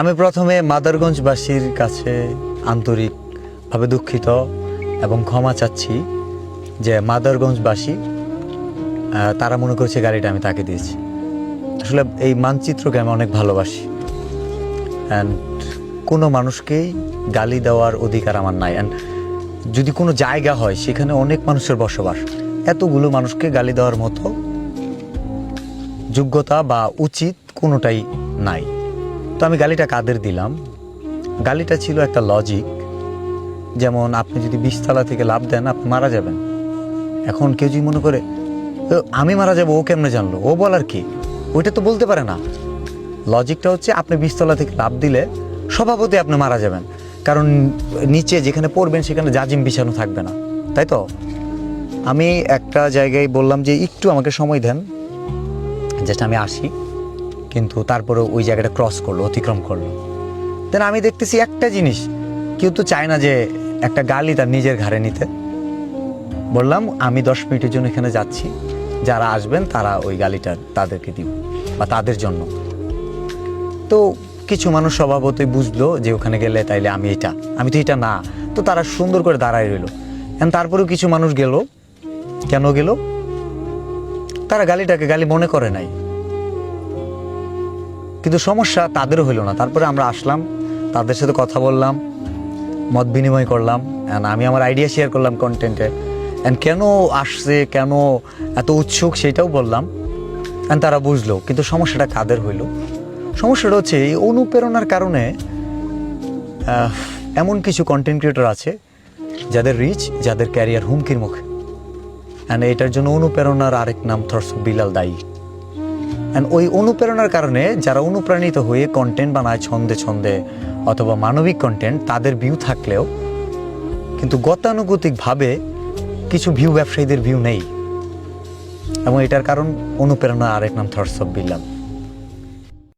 আমি প্রথমে মাদারগঞ্জবাসীর কাছে আন্তরিকভাবে দুঃখিত এবং ক্ষমা চাচ্ছি যে মাদারগঞ্জবাসী তারা মনে করছে গাড়িটা আমি তাকে দিয়েছি। আসলে এই মানচিত্রকে আমি অনেক ভালোবাসি। অ্যান্ড কোনো মানুষকেই গালি দেওয়ার অধিকার আমার নাই। অ্যান্ড যদি কোনো জায়গা হয়, সেখানে অনেক মানুষের বসবাস। এতগুলো মানুষকে গালি দেওয়ার মতো যোগ্যতা বা উচিত কোনোটাই নাই। তো আমি গালিটা কাদের দিলাম? গালিটা ছিল একটা লজিক যেমন আপনি যদি বিশতলা থেকে লাভ দেন আপনি মারা যাবেন। এখন কেউ যদি মনে করে "ও, আমি মারা যাব ও কেমনে জানলো? ও বলার কি? ওইটা তো বলতে পারে না। লজিকটা হচ্ছে আপনি বিশতলা থেকে লাভ দিলে স্বভাবতই আপনি মারা যাবেন। কারণ নিচে যেখানে পড়বেন সেখানে জাজিম বিছানো থাকবে না। তাই তো? আমি একটা জায়গায় বললাম যে একটু আমাকে সময় দেন। জাস্ট আমি আসি। কিন্তু তারপরে ওই জায়গাটা ক্রস করল, অতিক্রম করল। দেন আমি দেখতেছি একটা জিনিস, কেউ তো চায় না যে একটা গালি তার নিজের ঘাড়ে নিতে। বললাম, আমি দশ মিনিটের জন্য এখানে যাচ্ছি। যারা আসবেন তারা ওই গালিটা তাদেরকে দিব বা তাদের জন্য। তো কিছু মানুষ স্বভাবতই বুঝলো যে ওখানে গেলে তাইলে আমি এটা, আমি তো এটা না। তো তারা সুন্দর করে দাঁড়ায় রইল। এখন তারপরেও কিছু মানুষ গেল। কেন গেল? তারা গালিটাকে গালি মনে করে নাই। কিন্তু সমস্যা তাদেরও হইল না। তারপরে আমরা আসলাম, তাদের সাথে কথা বললাম, মত বিনিময় করলাম অ্যান্ড আমি আমার আইডিয়া শেয়ার করলাম কন্টেন্টে অ্যান্ড কেন আসছে, কেন এত উৎসুক সেটাও বললাম অ্যান্ড তারা বুঝলো, কিন্তু সমস্যাটা কাদের হইল? সমস্যাটা হচ্ছে এই অনুপ্রেরণার কারণে এমন কিছু কন্টেন্ট ক্রিয়েটর আছে, যাদের রিচ যাদের ক্যারিয়ার হুমকির মুখে। অ্যান্ড এটার জন্য অনুপ্রেরণার আরেক নাম থর্স বিলাল দায়ী। অ্যান্ড ওই অনুপ্রেরণার কারণে যারা অনুপ্রাণিত হয়ে কন্টেন্ট বানায় ছন্দে ছন্দে অথবা মানবিক কন্টেন্ট তাদের ভিউ থাকলেও কিন্তু গতানুগতিকভাবে কিছু ভিউ ব্যবসায়ীদের ভিউ নেই। এবং এটার কারণ অনুপ্রেরণা আরেক নাম থটস অফ বিল্লাম